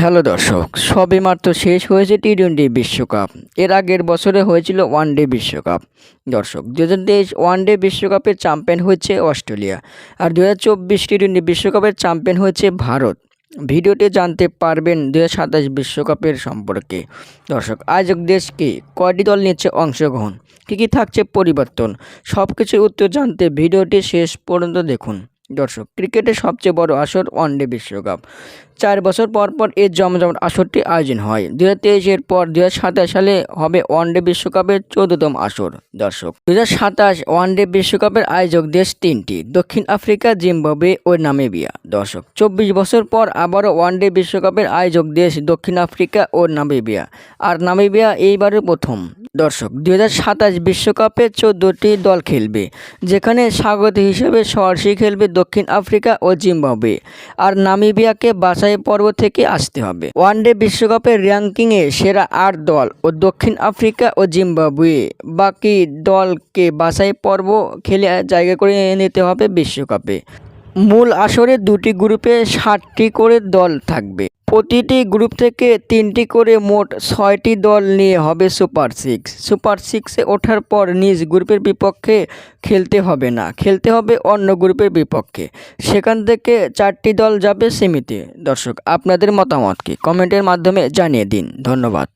Hello দর্শক সবেমাত্র শেষ হয়েছে টি টোয়েন্টি বিশ্বকাপ। এর আগের বছরে হয়েছিল ওয়ান ডে বিশ্বকাপ। দর্শক দু হাজার তেইশ ওয়ান ডে বিশ্বকাপের চ্যাম্পিয়ন হচ্ছে অস্ট্রেলিয়া আর দু হাজার চব্বিশ টি টোয়েন্টি বিশ্বকাপের চ্যাম্পিয়ন হচ্ছে ভারত। ভিডিওতে জানতে পারবেন দু সাতাশ বিশ্বকাপের সম্পর্কে। দর্শক আয়োজক দেশকে কয়টি দল নিচ্ছে অংশগ্রহণ? কী কী থাকছে পরিবর্তন? সব কিছুর উত্তর জানতে ভিডিওটি শেষ পর্যন্ত দেখুন। দর্শক, ক্রিকেটের সবচেয়ে বড় আসর ওয়ানডে বিশ্বকাপ। চার বছর পর পর এই জমজমাট আসরটি আয়োজন হয়। দু হাজার পর দু হাজার সাতাশ সালে হবে ওয়ানডে বিশ্বকাপের চোদ্দতম আসর। দর্শক দু হাজার সাতাশ ওয়ানডে বিশ্বকাপের আয়োজক দেশ তিনটি, দক্ষিণ আফ্রিকা, জিম্বাবুয়ে ও নামিবিয়া। দর্শক, চব্বিশ বছর পর আবারও ওয়ানডে বিশ্বকাপের আয়োজক দেশ দক্ষিণ আফ্রিকা ও নামিবিয়া। আর নামিবিয়া এইবারের প্রথম। দর্শক দু হাজার সাতাশ বিশ্বকাপে চোদ্দোটি দল খেলবে, যেখানে স্বাগত হিসেবে সরাসরি খেলবে দক্ষিণ আফ্রিকা ও জিম্বাবুয়ে। আর নামিবিয়াকে বাছাই পর্ব থেকে আসতে হবে। ওয়ানডে বিশ্বকাপের র্যাঙ্কিংয়ে সেরা আট দল ও দক্ষিণ আফ্রিকা ও জিম্বাবুয়ে। বাকি দলকে বাছাই পর্ব খেলে জায়গা করে নিতে হবে বিশ্বকাপে। মূল আসরে দুটি গ্রুপে ষাটটি করে দল থাকবে। প্রতিটি গ্রুপ থেকে তিনটি করে মোট ছয়টি দল নিয়ে হবে সুপার সিক্স। সুপার সিক্সে ওঠার পর নিজ গ্রুপের বিপক্ষে খেলতে হবে না, খেলতে হবে অন্য গ্রুপের বিপক্ষে। সেখান থেকে চারটি দল যাবে সেমিতে। দর্শক, আপনাদের মতামত কি? কমেন্টের মাধ্যমে জানিয়ে দিন। ধন্যবাদ।